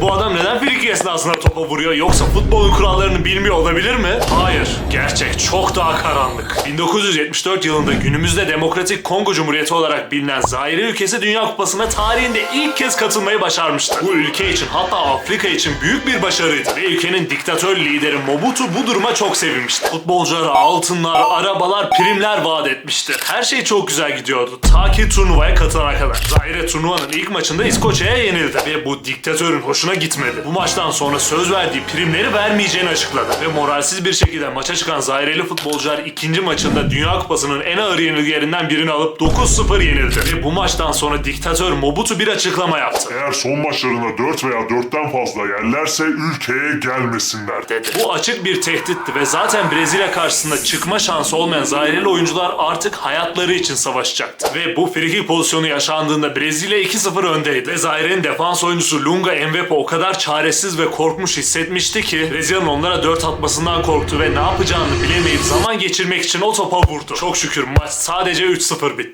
Bu adam neden friki esnasında topa vuruyor yoksa futbolun kurallarını bilmiyor olabilir mi? Hayır. Gerçek çok daha karanlık. 1974 yılında günümüzde Demokratik Kongo Cumhuriyeti olarak bilinen Zaire ülkesi Dünya Kupası'na tarihinde ilk kez katılmayı başarmıştı. Bu ülke için hatta Afrika için büyük bir başarıydı ve ülkenin diktatör lideri Mobutu bu duruma çok sevinmişti. Futbolculara altınlar, arabalar, primler vaat etmişti. Her şey çok güzel gidiyordu ta ki turnuvaya katılana kadar. Zaire turnuvanın ilk maçında İskoçya'ya yenildi ve bu diktatörün hoşuna gitmedi. Bu maçtan sonra söz verdiği primleri vermeyeceğini açıkladı ve moralsiz bir şekilde maça çıkan Zaireli futbolcular ikinci maçında Dünya Kupası'nın en ağır yenilgilerinden birini alıp 9-0 yenildi. Ve bu maçtan sonra diktatör Mobutu bir açıklama yaptı. Eğer son maçlarında 4 veya 4'ten fazla yerlerse ülkeye gelmesinler. dedi. Bu açık bir tehditti ve zaten Brezilya karşısında çıkma şansı olmayan Zaireli oyuncular artık hayatları için savaşacaktı. Ve bu frikik pozisyonu yaşandığında Brezilya 2-0 öndeydi. Ve Zaire'nin defans oyuncusu Lunga Mvepe o kadar çaresiz ve korkmuş hissetmişti ki Brezilya'nın onlara 4 atmasından korktu ve ne yapacağını bilemeyip zaman geçirmek için o topa vurdu. Çok şükür maç sadece 3-0 bitti.